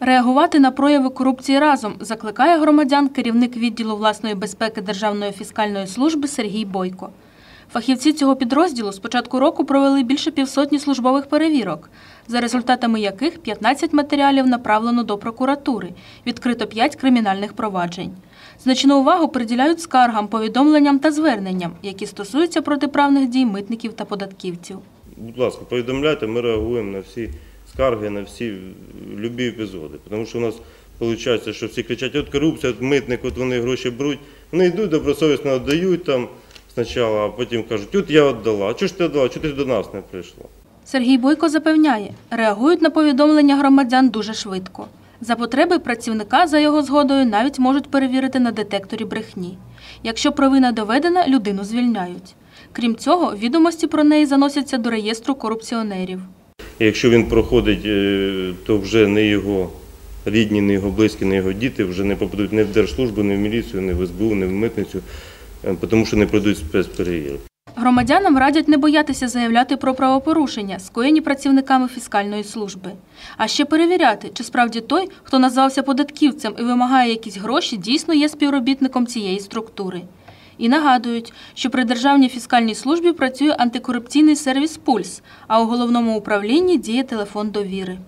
Реагувати на прояви корупції разом закликає громадян керівник відділу власної безпеки Державної фіскальної служби Сергій Бойко. Фахівці цього підрозділу з початку року провели більше півсотні службових перевірок, за результатами яких 15 матеріалів направлено до прокуратури, відкрито 5 кримінальних проваджень. Значну увагу приділяють скаргам, повідомленням та зверненням, які стосуються протиправних дій митників та податківців. Будь ласка, повідомляйте, ми реагуємо на всі скарги, на всі любі епізоди. Тому що у нас виходить, що всі кричать, от корупція, от митник, от вони гроші беруть. Вони йдуть, добросовісно віддають там спочатку, а потім кажуть, от я віддала, а чого ж ти віддала, чого ти до нас не прийшла? Сергій Бойко запевняє, реагують на повідомлення громадян дуже швидко. За потреби працівника за його згодою навіть можуть перевірити на детекторі брехні. Якщо провина доведена, людину звільняють. Крім цього, відомості про неї заносяться до реєстру корупціонерів. Якщо він проходить, е, то вже не його рідні, не його близькі, не його діти вже не попадуть ні в держслужбу, ні в міліцію, ні в СБУ, ні в митницю, е, тому що не пройдуть спецперевірок. Громадянам радять не боятися заявляти про правопорушення, скоєні працівниками фіскальної служби. А ще перевіряти, чи справді той, хто назвався податківцем і вимагає якісь гроші, дійсно є співробітником цієї структури. І нагадують, що при Державній фіскальній службі працює антикорупційний сервіс Пульс, а у головному управлінні діє телефон довіри.